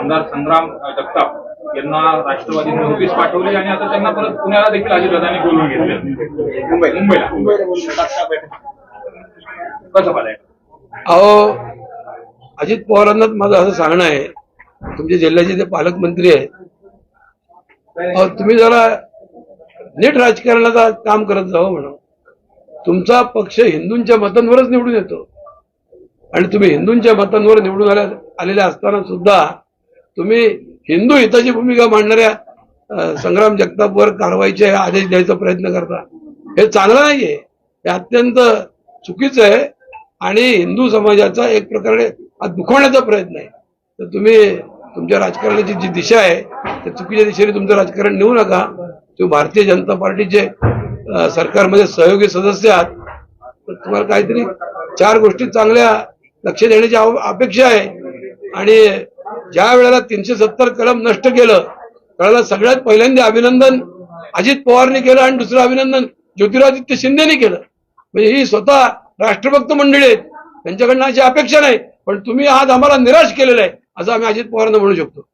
आमदार संग्राम जगताप यांना राष्ट्रवादीने नोटीस पाठवली आणि आता त्यांना परत पुण्याला देखील अजितदादांनी बोलवून घेतले. मुंबई मुंबईला. कसं पाहिजे अहो अजित पवारांनाच माझं असं सांगणं आहे तुमच्या जिल्ह्याचे ते पालकमंत्री आहेत तुम्ही जरा नीट राजकारणाचा काम करत जावं म्हणून तुमचा पक्ष हिंदूंच्या मतांवरच निवडून येतो. आणि तुम्ही हिंदूंच्या मतांवर निवडून आल्या आलेल्या असताना सुद्धा तुम्ही हिंदू हिताची भूमिका मांडणाऱ्या संग्राम जगतापवर कारवाईचे आदेश द्यायचा प्रयत्न करता. हे चांगलं नाहीये. हे अत्यंत चुकीचं आहे आणि हिंदू समाजाचा एक प्रकारे हा दुखवण्याचा प्रयत्न आहे. तर तुम्ही तुमच्या राजकारणाची जी दिशा आहे त्या चुकीच्या दिशेने तुमचं राजकारण नेऊ नका. तुम्ही भारतीय जनता पार्टीचे सरकारमध्ये सहयोगी सदस्य आहात. तर तुम्हाला काहीतरी चार गोष्टी चांगल्या लक्ष देण्याची अपेक्षा आहे. आणि ज्या वेळेला तीनशे सत्तर कलम नष्ट केलं त्यावेळेला सगळ्यात पहिल्यांदा अभिनंदन अजित पवारने केलं आणि दुसरं अभिनंदन ज्योतिरादित्य शिंदेने केलं. म्हणजे ही स्वतः राष्ट्रभक्त मंडळी आहेत. त्यांच्याकडनं अशी अपेक्षा नाही. पण तुम्ही आज आम्हाला निराश केलेलं आहे असं आम्ही अजित पवारांना म्हणू शकतो.